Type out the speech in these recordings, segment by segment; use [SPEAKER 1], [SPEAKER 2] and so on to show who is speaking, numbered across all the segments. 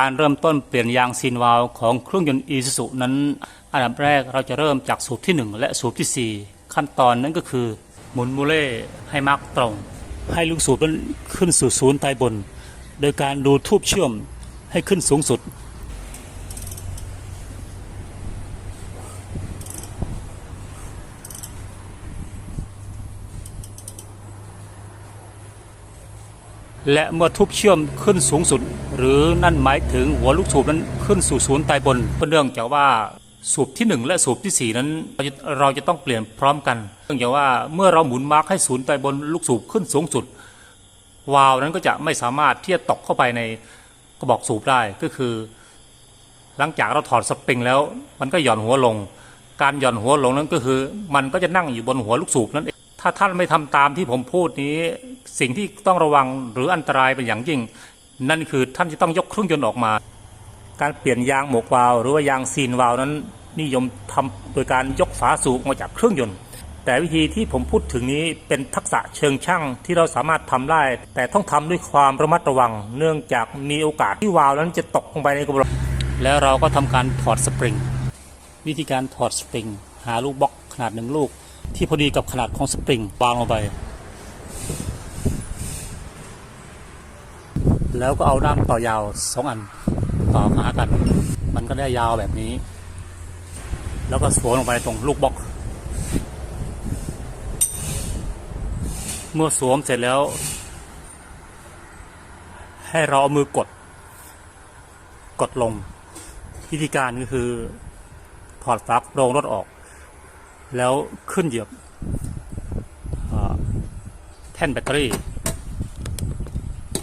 [SPEAKER 1] การเริ่มต้นเปลี่ยนยางซีนวาลของเครื่องยนต์อีซูซุนั้น อันดับแรกเราจะเริ่มจากสูบที่ 1 และสูบที่ 4 ขั้นตอนนั้นก็คือ หมุนมูเล่ให้มาร์กตรง ให้ลูกสูบนั้นขึ้นสู่ศูนย์ใต้บน โดยการดูทูบเชื่อมให้ขึ้นสูงสุด และเมื่อทุบเชื่อมขึ้นสูงสุด หรือนั่นหมายถึงหัวลูกสูบนั้นขึ้นสู่ศูนย์ใต้บนเนื่องจากว่าสูบที่ 1 และสูบที่ 4 นั้นเราจะเราจะต้องเปลี่ยนพร้อมกันเนื่องจากว่าเมื่อเราหมุนมาร์กให้ศูนย์ใต้บนลูกสูบขึ้นสูงสุด วาล์วนั้นก็จะไม่สามารถที่จะตกเข้าไปในกระบอกสูบได้ก็คือ หลังจากเราถอดสปริงแล้ว มันก็หย่อนหัวลง การหย่อนหัวลงนั้นก็คือ มันก็จะนั่งอยู่บนหัวลูกสูบนั่นเอง ถ้าท่านไม่ทำตามที่ผมพูดนี้ สิ่งที่ต้องระวังหรืออันตรายเป็นอย่างยิ่ง นั่นคือท่านจะต้องยกเครื่องยนต์ออกมา การเปลี่ยนยางหมวกวาล์วหรือว่ายางซีนวาล์วนั้น นิยมทำโดยการยกฝาสูบออกมาจากเครื่องยนต์ แต่วิธีที่ผมพูดถึงนี้เป็นทักษะเชิงช่างที่เราสามารถทำได้ แต่ต้องทำด้วยความระมัดระวัง เนื่องจากมีโอกาสที่วาล์วนั้นจะตกลงไปในกระบอกแล้วเราก็ทำการถอดสปริง วิธีการถอดสปริงหาลูกบล็อกขนาดหนึ่งลูก ที่พอดีกับขนาดของสปริงวางลงไป แล้วก็เอาด้ามต่อยาวสองอันต่อหากัน มันก็ได้ยาวแบบนี้ แล้วก็สวมลงไปตรงลูกบล็อก เมื่อสวมเสร็จแล้ว ให้เราเอามือกด กดลง วิธีการก็คือ ถอดฝาโรงรถออก แล้วขึ้นเหยียบแท่นแบตเตอรี่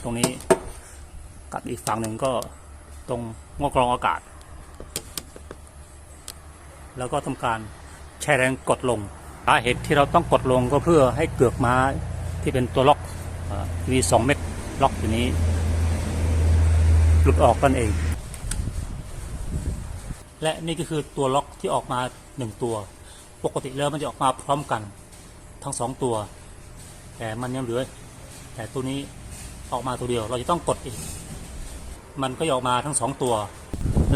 [SPEAKER 1] ตรงนี้กับอีกฝั่งหนึ่งก็ตรงงอกรองอากาศ แล้วก็ทำการใช้แรงกดลงสาเหตุที่เราต้องกดลงก็เพื่อให้เกือกม้าที่เป็นตัวล็อกมีสองเม็ดล็อกอยู่นี้ หลุดออกกันเอง และนี่ก็คือตัวล็อกที่ออกมาหนึ่งตัว ปกติแล้วมันจะออกมาพร้อมกันทั้งสองตัว แต่มันยังเหลือ แต่ตัวนี้ออกมาตัวเดียว เราจะต้องกดอีก มันก็ออกมาทั้งสองตัว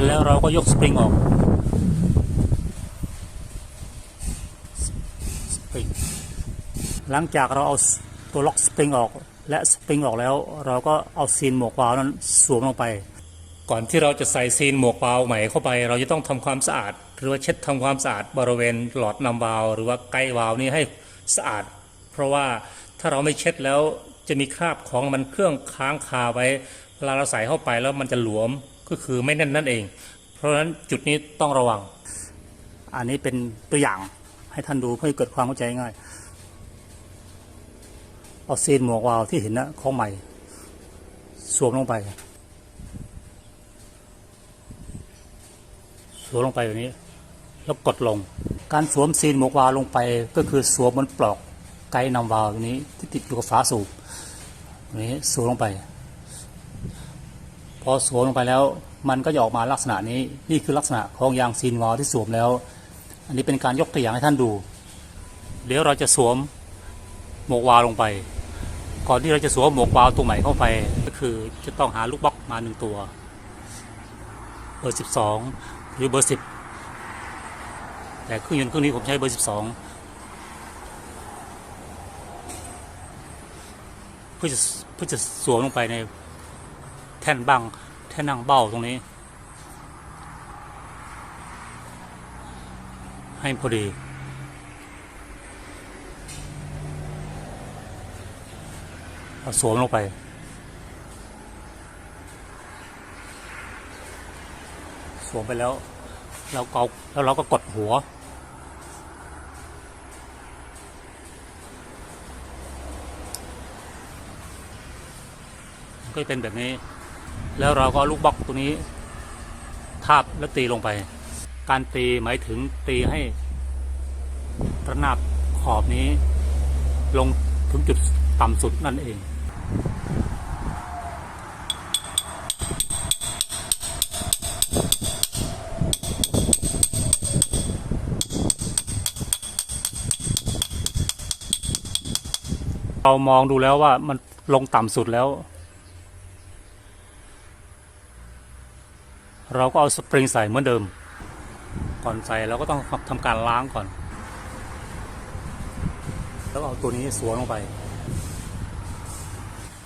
[SPEAKER 1] แล้วเราก็ยกสปริงออกสปริงหลังจากเราเอาตัวล็อกสปริงออกและสปริงออกแล้ว เราก็เอาซีนหมวกวาล์วนั้นสวมลงไป ก่อนที่เราจะใส่ซีนหมวกวาล์วใหม่เข้าไป เราจะต้องทำความสะอาด หรือว่าเช็ดทำความสะอาดบริเวณหลอดนำวาว หรือว่าไกวาวนี้ให้สะอาด เพราะว่าถ้าเราไม่เช็ดแล้วจะมีคราบของมันเครื่องค้างคาไว้เวลาเราใส่เข้าไปแล้วมันจะหลวมก็คือไม่แน่นนั่นเอง เพราะฉะนั้นจุดนี้ต้องระวัง อันนี้เป็นตัวอย่างให้ท่านดูเพื่อเกิดความเข้าใจง่ายเอาซีนหมวกวาวที่เห็นนะของใหม่ สวมลงไป สวมลงไปแบบนี้ แล้วกดลง การสวมซีนหมวกวาล์วลงไปก็คือสวมบนปลอกไกด์นำวาวตัวนี้ที่ติดอยู่กับฝาสูบนี้สวมลงไป พอสวมลงไปแล้วมันก็จะออกมาลักษณะนี้นี่คือลักษณะของยางซีนวาวที่สวมแล้ว อันนี้เป็นการยกตัวอย่างให้ท่านดู เดี๋ยวเราจะสวมหมวกวาล์วลงไป ก่อนที่เราจะสวมหมวกวาวตัวใหม่เข้าไป ก็คือจะต้องหาลูกบล็อกมาหนึ่งตัว เบอร์สิบสองหรือเบอร์สิบ แต่เครื่องยนต์เครื่องนี้ผมใช้เบอร์สิบสองเพื่อจะเพื่อจะสวมลงไปในแท่นบังแท่นนั่งเบ้าตรงนี้ ให้พอดีเอาสวมลงไปสวมไปแล้ว เรากาแล้วเราก็กดหัว ก็จะเป็นแบบนี้ แล้วเราก็ลูกบล็อกตัวนี้ ทาบแล้วตีลงไป การตีหมายถึงตีให้ระนาบขอบนี้ ลงถึงจุดต่ำสุดนั่นเองเรามองดูแล้วว่ามันลงต่ำสุดแล้ว เราก็เอาสปริงใส่เหมือนเดิม ก่อนใส่เราก็ต้องทำการล้างก่อน แล้วเอาตัวนี้สวมลงไป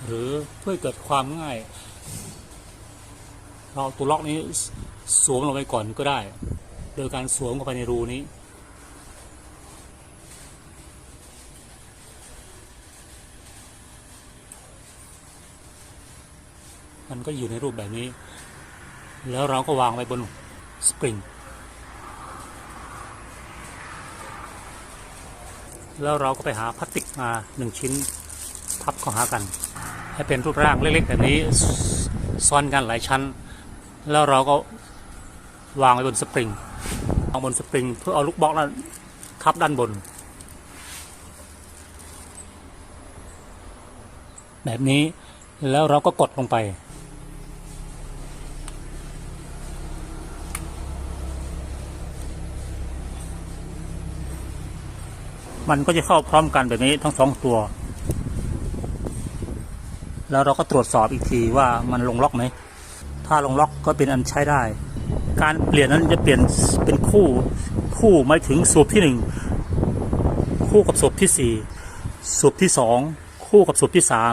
[SPEAKER 1] หรือเพื่อเกิดความง่าย เราตัวล็อกนี้สสวมลงไปก่อนก็ได้ โดยการสวมเข้าไปในรูนี้มันก็อยู่ในรูปแบบนี้ แล้วเราก็วางไว้บนสปริง แล้วเราก็ไปหาพลาสติกมาหนึ่งชิ้นพับเข้าหากัน ให้เป็นรูปร่างเล็กๆแบบนี้ซซ้อนกันหลายชั้น แล้วเราก็วางไว้บนสปริงวางบนสปริงเพื่อเอาลูกบล็อกนั้นทับด้านบน แบบนี้แล้วเราก็กดลงไป มันก็จะเข้าพร้อมกันแบบนี้ทั้งสองตัว แล้วเราก็ตรวจสอบอีกทีว่ามันลงล็อกไหม ถ้าลงล็อกก็เป็นอันใช้ได้ การเปลี่ยนนั้นจะเปลี่ยนเป็นคู่คู่หมายถึงสูบที่หนึ่งคู่กับสูบที่สี่สูบที่สองคู่กับสูบที่สาม